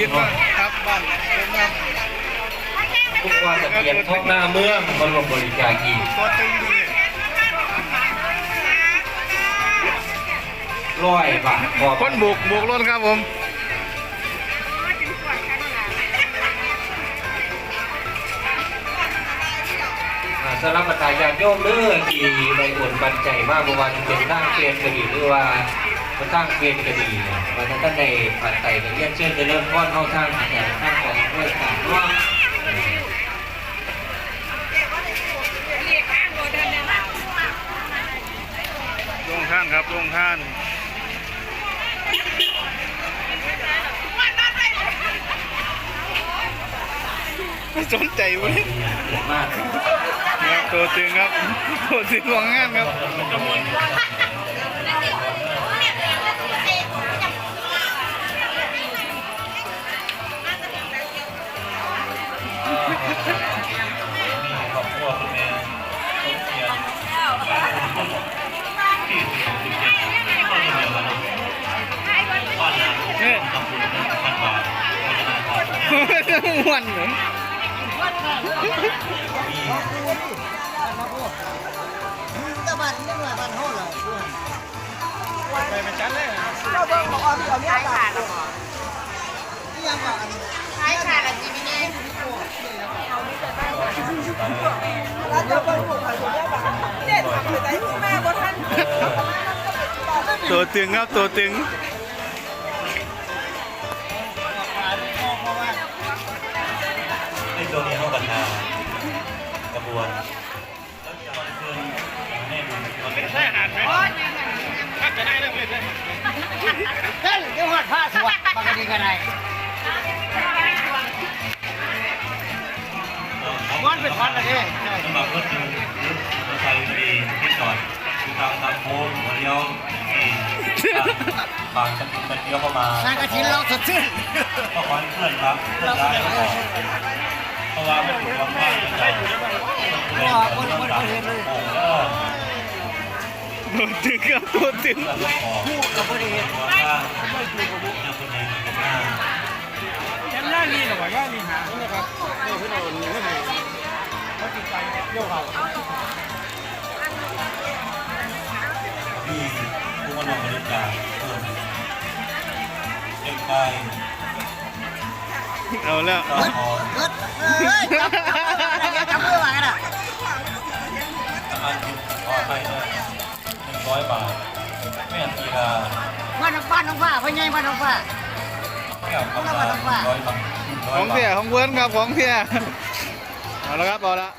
ยึดมาครับบ้านผมครับทุกวันตะเกียนท้องหน้าเมืองมารวมบริจาคอีกตัวตึงนี่ร้อยบาทคนบุกบุกรถครับผมสำหรับประชาชนโยมเลือที่ในอุ่นปันใจมากเพราะว่าจะเป็นตั้งเกณฑ์ก็ดีหรือว่า มาตั้งเกณฑ์ก็ดีเนี่ยวันนั้นท่านในปัจจัยก็เรียนเชิญจะเริ่มก้อนเข้าทางแต่ทางของด้วยการร่วมลงท่านครับลงท่านไม่สนใจเว้ยมากครับตัวตึงครับตัวตึงของงานครับ นเราเนี่ยทำบุญพันบาทม่วนเหรอก็บ้านนี่หน่อยบ้านห้องเราด้วยไปไปจัดเลยเจ้าเบิ่งบอกว่ามีเอาเมียตายนี่ยังว่าอันใช่ค่ะล้วจีบีเน่แล้วจะเบิ่งบอกว่าอยู่ได้บ้านเด็ดทำใจแม่บ่ทันตัวตึงครับตัวตึง ในตัวนี้เขากันมากระบวนมันเป็นแค่อาหารไหมเฮ้ยเดี๋ยวหอดผ้าสวดปกติกันไหนวันเป็นวันละเด้สำหรับรถยนต์รถไฟดีที่จอดคือทางทางโค้งหัวเลี้ยวที่บางจะเป็นเลี้ยวเข้ามางานกระถินเราสดชื่นก็ขอให้เพื่อนครับเพื่อนร้ายก็บอกเพ ราะว่าม่ถูกความว่าจะได้อยู่ด้วยกันคนคนคนเห็นเลยโอ้โหตัวตึงครับตัวตึงคู่กับบริเวณว่าถ้าไม่ถูกกับบุกจะคนหน้านหน้านี่หน่อยว่านี่หาเนี่ยครับเดี๋ยวพี่โดนนี่ให้เขาติดใจโยกเขาที่ผู้มาลงบริจาคเพิ่มเด็กไป เอาแล้วก็ขอเกิดเฮ้ยจับมือมากันอะน้ำมันขอไปด้วยหนึ่งร้อยบาทแม่ตีละบ้านน้องบ้านน้องฟ้าพ่อใหญ่บ้านน้องฟ้าแก้วคำลาร้อยบาทของเสียของเวิร์นครับของเสียเอาละครับเอาละ